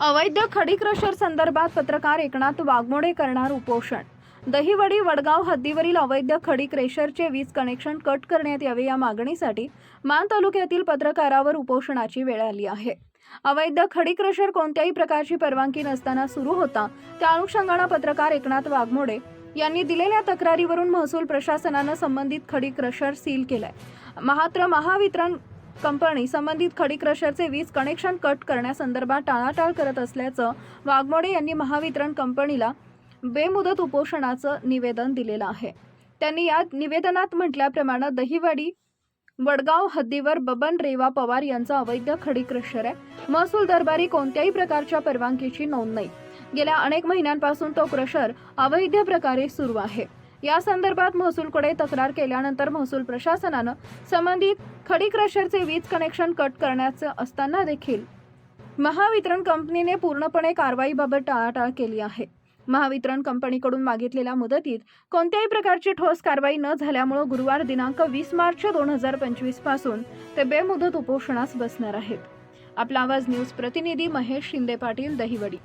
अवैध खडी क्रशर संदर्भात पत्रकार एकनाथ वाघमोडे करणार उपोषण. दहिवडी वडगाव हद्दीवरील अवैध खडी क्रेशरचे वीज कनेक्शन कट करण्यात यावे या मागणीसाठी मान तालुक्यातील पत्रकारावर उपोषणाची वेळ आली आहे. अवैध खडी क्रशर कोणत्याही प्रकारची परवानगी नसताना सुरू होता त्या अनुषंगानं पत्रकार एकनाथ वाघमोडे यांनी दिलेल्या तक्रारीवरून महसूल प्रशासनानं संबंधित खडी क्रशर सील केलाय. मात्र महावितरण कंपनी संबंधित खडी क्रशरचे वीज कनेक्शन कट करण्यासंदर्भात टाळाटाळ करत असल्याचं वाघमोडे यांनी महावितरण कंपनीला बेमुदत उपोषणाचं निवेदन दिलेलं आहे. त्यांनी या निवेदनात म्हटल्याप्रमाणे दहिवाडी वडगाव हद्दीवर बबन रेवा पवार यांचा अवैध खडी क्रशर आहे. महसूल दरबारी कोणत्याही प्रकारच्या परवानगीची नोंद नाही. गेल्या अनेक महिन्यांपासून तो क्रशर अवैध प्रकारे सुरू आहे. या संदर्भात महसूलकडे तक्रार केल्यानंतर महसूल प्रशासनानं संबंधित खडी क्रशरचे वीज कनेक्शन कट करण्याचं असताना देखील महावितरण कंपनीने पूर्णपणे कारवाईबाबत टाळाटाळ केली आहे. महावितरण कंपनीकडून मागितलेल्या मुदतीत कोणत्याही प्रकारची ठोस कारवाई न झाल्यामुळे गुरुवार दिनांक वीस मार्च दोन हजार पंचवीसपासून ते बेमुदत उपोषणास बसणार आहेत. आपला आवाज न्यूज प्रतिनिधी महेश शिंदे पाटील दहिवडी.